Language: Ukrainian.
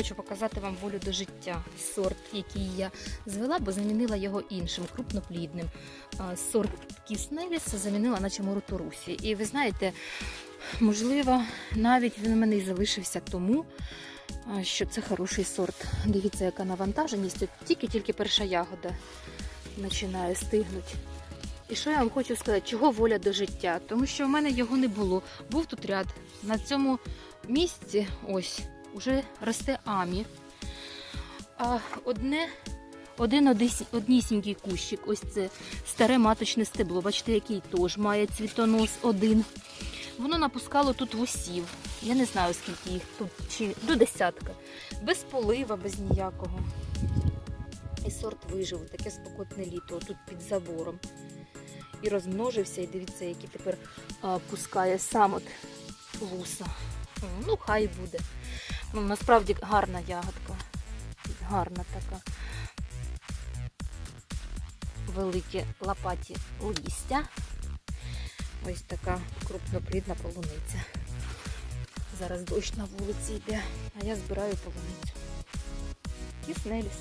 хочу показати вам волю до життя. Сорт, який я звела, бо замінила його іншим, крупноплідним. Сорт Кіснеліс замінила наче Моротурусі. І ви знаєте, можливо, навіть він у мене і залишився тому, що це хороший сорт. Дивіться, яка навантаженість. Тільки-тільки перша ягода починає стигнути. І що я вам хочу сказати, чого воля до життя? Тому що в мене його не було. Був тут ряд. На цьому місці ось уже росте амі. А одне, один однісінький кущик, ось це старе маточне стебло. Бачите, який теж має цвітонос один. Воно напускало тут вусів. Я не знаю, скільки їх тут, чи до десятка. Без полива, без ніякого. І сорт вижив, таке спокотне літо, тут під забором. І розмножився, і дивіться, які тепер а, пускає сам от вуса. Ну, хай буде. Ну, насправді гарна ягодка. Гарна така. Великі лопаті листя. Ось така крупноплідна полуниця. Зараз дощ на вулиці йде, а я збираю полуницю. Кіснеліс.